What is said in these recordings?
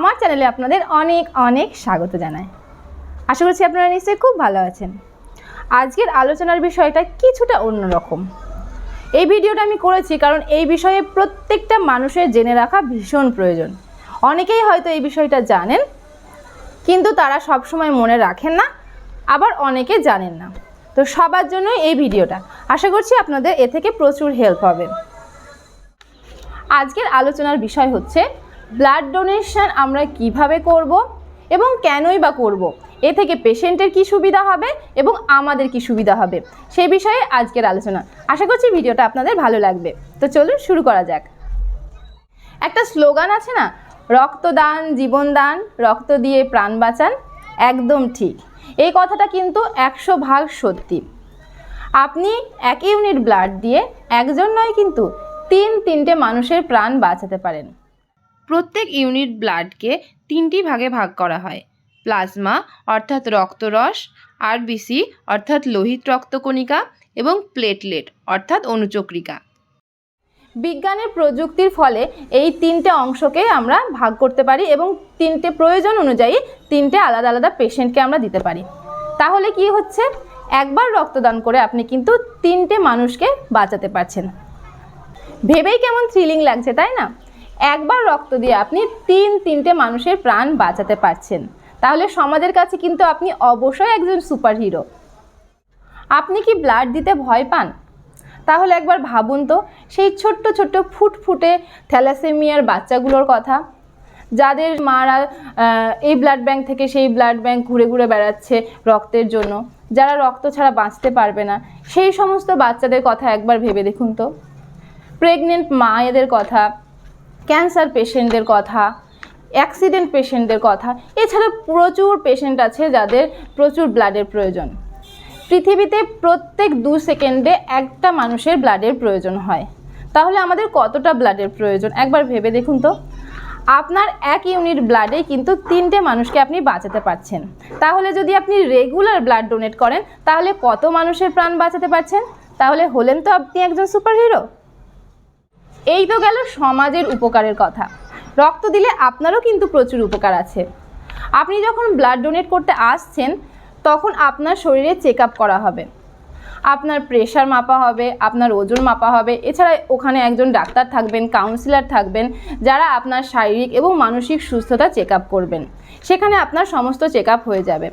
আমার চ্যানেলে আপনাদের অনেক অনেক স্বাগত জানাই। আশা করছি আপনারা নিশ্চয়ই খুব ভালো আছেন। আজকের আলোচনার বিষয়টা কিছুটা অন্যরকম এই ভিডিওটা আমি করেছি কারণ এই বিষয়ে প্রত্যেকটা মানুষের জেনে রাখা ভীষণ প্রয়োজন। অনেকেই হয়তো এই বিষয়টা জানেন, কিন্তু তারা সবসময় মনে রাখেন না, আবার অনেকে জানেন না। তো সবার জন্যই এই ভিডিওটা। আশা করছি আপনাদের এ থেকে প্রচুর হেল্প হবে। আজকের আলোচনার বিষয় হচ্ছে ব্লাড ডোনেশন আমরা কীভাবে করব এবং কেনই বা করব? এ থেকে পেশেন্টের কি সুবিধা হবে এবং আমাদের কি সুবিধা হবে? সেই বিষয়ে আজকের আলোচনা। আশা করছি ভিডিওটা আপনাদের ভালো লাগবে। তো চলুন শুরু করা যাক। একটা স্লোগান আছে না? রক্তদান, জীবনদান, রক্ত দিয়ে প্রাণ বাঁচান, একদম ঠিক। এই কথাটা কিন্তু একশো ভাগ সত্যি। আপনি এক ইউনিট ব্লাড দিয়ে একজন নয় কিন্তু তিন তিনটে মানুষের প্রাণ বাঁচাতে পারেন। প্রত্যেক ইউনিট ব্লাডকে তিনটি ভাগে ভাগ করা হয়। প্লাজমা, অর্থাৎ রক্তরস আরবিসি অর্থাৎ লোহিত রক্তকণিকা এবং প্লেটলেট, অর্থাৎ অনুচক্রিকা। বিজ্ঞানের প্রযুক্তির ফলে এই তিনটে অংশকে আমরা ভাগ করতে পারি এবং তিনটে প্রয়োজন অনুযায়ী তিনটে আলাদা আলাদা পেশেন্টকে আমরা দিতে পারি। তাহলে কি হচ্ছে? একবার রক্তদান করে আপনি কিন্তু তিনটে মানুষকে বাঁচাতে পারছেন। ভেবেই কেমন থ্রিলিং লাগছে, তাই না? একবার রক্ত দিয়ে আপনি তিন তিনটে মানুষের প্রাণ বাঁচাতে পারছেন। তাহলে সমাজের কাছে কিন্তু আপনি অবশ্যই একজন সুপারহিরো। আপনি কি ব্লাড দিতে ভয় পান? তাহলে একবার ভাবুন তো, সেই ছোট্ট ছোট্ট ফুটফুটে থ্যালাসেমিয়ার বাচ্চাগুলোর কথা। যাদের মারা এই ব্লাড ব্যাংক থেকে সেই ব্লাড ব্যাংক ঘুরে ঘুরে বেড়াচ্ছে রক্তের জন্য, যারা রক্ত ছাড়া বাঁচতে পারবে না, সেই সমস্ত বাচ্চাদের কথা একবার ভেবে দেখুন তো। প্রেগনেন্ট মায়েদের কথা ক্যান্সার পেশেন্টদের কথা, অ্যাক্সিডেন্ট পেশেন্টদের কথা, এছাড়া প্রচুর পেশেন্ট আছে যাদের প্রচুর ব্লাডের প্রয়োজন। পৃথিবীতে প্রত্যেক দু সেকেন্ডে একটা মানুষের ব্লাডের প্রয়োজন হয়। তাহলে আমাদের কতটা ব্লাডের প্রয়োজন? একবার ভেবে দেখুন তো। আপনার এক ইউনিট ব্লাডে কিন্তু তিনটে মানুষকে আপনি বাঁচাতে পারছেন। তাহলে যদি আপনি রেগুলার ব্লাড ডোনেট করেন, তাহলে কত মানুষের প্রাণ বাঁচাতে পারছেন? তাহলে হলেন তো আপনি একজন সুপারহিরো। এই তো গেল সমাজের উপকারের কথা। রক্ত দিলে আপনারও কিন্তু প্রচুর উপকার আছে। আপনি যখন ব্লাড ডোনেট করতে আসছেন, তখন আপনার শরীরে চেক আপ করা হবে। আপনার প্রেশার মাপা হবে, আপনার ওজন মাপা হবে। এছাড়া ওখানে একজন ডাক্তার থাকবেন কাউন্সিলর থাকবেন, যারা আপনার শারীরিক এবং মানসিক সুস্থতা চেক আপ করবেন। সেখানে আপনার সমস্ত চেক আপ হয়ে যাবে।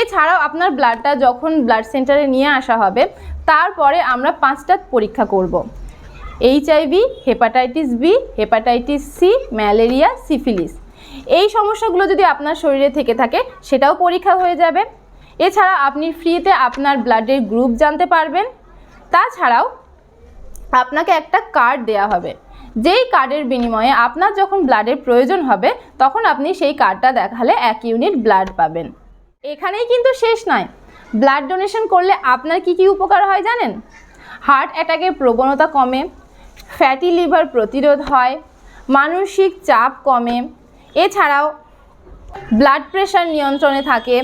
এছাড়াও আপনার ব্লাডটা যখন ব্লাড সেন্টারে নিয়ে আসা হবে, তারপরে আমরা পাঁচটা পরীক্ষা করব। HIV hepatitis B hepatitis C malaria syphilis এই সমস্যাগুলো যদি আপনার শরীরে থেকে থাকে, সেটাও পরীক্ষা হয়ে যাবে। এছাড়া আপনি ফ্রিতে আপনার ব্লাডের গ্রুপ জানতে পারবেন। তাছাড়াও আপনাকে একটা কার্ড দেয়া হবে। যেই কার্ডের বিনিময়ে আপনার যখন ব্লাডের প্রয়োজন হবে, তখন আপনি সেই কার্ডটা দেখালে এক ইউনিট ব্লাড পাবেন। এখানেই কিন্তু শেষ নয়। ব্লাড ডোনেশন করলে আপনার কি কি উপকার হয় জানেন? হার্ট অ্যাটাকের প্রবণতা কমে ফ্যাটি লিভার প্রতিরোধ হয়, মানসিক চাপ কমে। এছাড়াও ব্লাড প্রেশার নিয়ন্ত্রণে থাকে,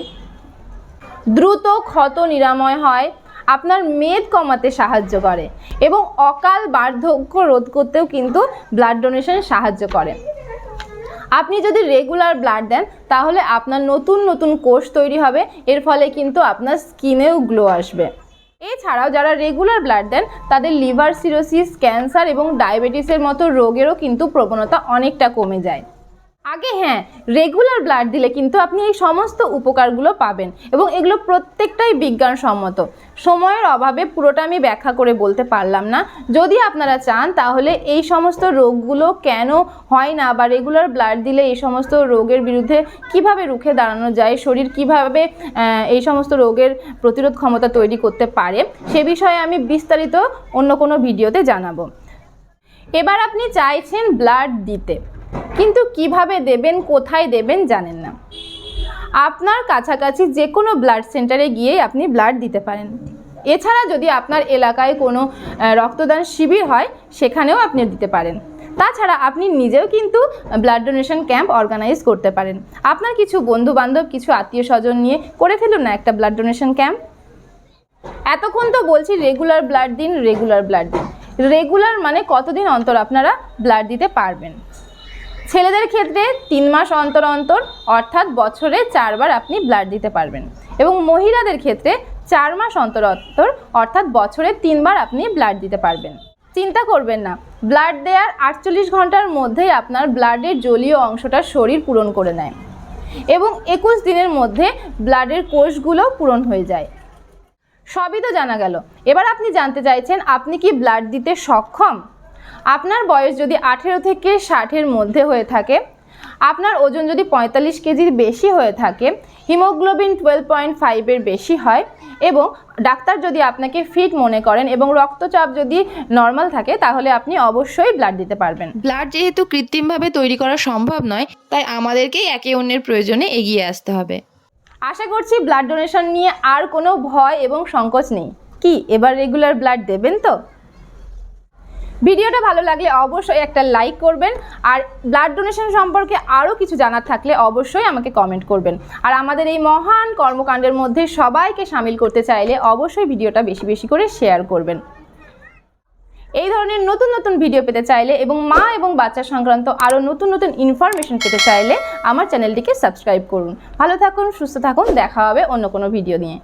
দ্রুত ক্ষত নিরাময় হয়, আপনার মেদ কমাতে সাহায্য করে এবং অকাল বার্ধক্য রোধ করতেও কিন্তু ব্লাড ডোনেশন সাহায্য করে। আপনি যদি রেগুলার ব্লাড দেন, তাহলে আপনার নতুন নতুন কোষ তৈরি হবে, এর ফলে কিন্তু আপনার স্কিনেও গ্লো আসবে। এছাড়াও যারা রেগুলার ব্লাড দেন, তাদের লিভার সিরোসিস ক্যান্সার এবং ডায়াবেটিসের মতো রোগেরও কিন্তু প্রবণতা অনেকটা কমে যায়। আগে হ্যাঁ রেগুলার ব্লাড দিলে কিন্তু আপনি এই সমস্ত উপকারগুলো পাবেন এবং এগুলো প্রত্যেকটাই বিজ্ঞানসম্মত। সময়ের অভাবে পুরোটা আমি ব্যাখ্যা করে বলতে পারলাম না। যদি আপনারা চান, তাহলে এই সমস্ত রোগগুলো কেন হয় না বা রেগুলার ব্লাড দিলে এই সমস্ত রোগের বিরুদ্ধে কীভাবে রুখে দাঁড়ানো যায়, শরীর কীভাবে এই সমস্ত রোগের প্রতিরোধ ক্ষমতা তৈরি করতে পারে, সে বিষয়ে আমি বিস্তারিত অন্য কোনো ভিডিওতে জানাব। এবার আপনি চাইছেন ব্লাড দিতে। কিন্তু কীভাবে দেবেন, কোথায় দেবেন জানেন না। আপনার কাছাকাছি যে কোনো ব্লাড সেন্টারে গিয়ে আপনি ব্লাড দিতে পারেন। এছাড়া যদি আপনার এলাকায় কোনো রক্তদান শিবির হয়, সেখানেও আপনি দিতে পারেন। তাছাড়া আপনি নিজেও কিন্তু ব্লাড ডোনেশন ক্যাম্প অর্গানাইজ করতে পারেন। আপনার কিছু বন্ধু বান্ধব কিছু আত্মীয় স্বজন নিয়ে করে ফেলুন না একটা ব্লাড ডোনেশন ক্যাম্প এতক্ষণ তো বলছি রেগুলার ব্লাড দিন রেগুলার ব্লাড দিন। রেগুলার মানে কতদিন অন্তর আপনারা ব্লাড দিতে পারবেন? ছেলেদের ক্ষেত্রে তিন মাস অন্তর অন্তর, অর্থাৎ বছরে চারবার আপনি ব্লাড দিতে পারবেন। এবং মহিলাদের ক্ষেত্রে চার মাস অন্তর অন্তর, অর্থাৎ বছরে তিনবার আপনি ব্লাড দিতে পারবেন। চিন্তা করবেন না ব্লাড দেওয়ার আটচল্লিশ ঘণ্টার মধ্যেই আপনার ব্লাডের জলীয় অংশটা শরীর পূরণ করে নেয়। এবং একুশ দিনের মধ্যে ব্লাডের কোষগুলো পূরণ হয়ে যায়। সবই তো জানা গেল। এবার আপনি জানতে চাইছেন, আপনি কি ব্লাড দিতে সক্ষম? আপনার বয়স যদি আঠেরো থেকে ষাটের মধ্যে হয়ে থাকে আপনার ওজন যদি পঁয়তাল্লিশ কেজির বেশি হয়ে থাকে হিমোগ্লোবিন টুয়েলভ পয়েন্ট ফাইভের বেশি হয় এবং ডাক্তার যদি আপনাকে ফিট মনে করেন এবং রক্তচাপ যদি নর্মাল থাকে তাহলে আপনি অবশ্যই ব্লাড দিতে পারবেন। ব্লাড যেহেতু কৃত্রিমভাবে তৈরি করা সম্ভব নয় তাই আমাদেরকেই একে অন্যের প্রয়োজনে এগিয়ে আসতে হবে। আশা করছি ব্লাড ডোনেশন নিয়ে আর কোনো ভয় এবং সংকোচ নেই। কি এবার রেগুলার ব্লাড দেবেন তো? ভিডিওটা ভালো লাগলে অবশ্যই একটা লাইক করবেন, আর ব্লাড ডোনেশন সম্পর্কে আরও কিছু জানার থাকলে অবশ্যই আমাকে কমেন্ট করবেন। আর আমাদের এই মহান কর্মকাণ্ডের মধ্যে সবাইকে সামিল করতে চাইলে অবশ্যই ভিডিওটা বেশি বেশি করে শেয়ার করবেন। এই ধরনের নতুন নতুন ভিডিও পেতে চাইলে এবং মা এবং বাচ্চা সংক্রান্ত আরও নতুন নতুন ইনফরমেশন পেতে চাইলে আমার চ্যানেলটিকে সাবস্ক্রাইব করুন। ভালো থাকুন, সুস্থ থাকুন, দেখা হবে অন্য কোনো ভিডিও নিয়ে।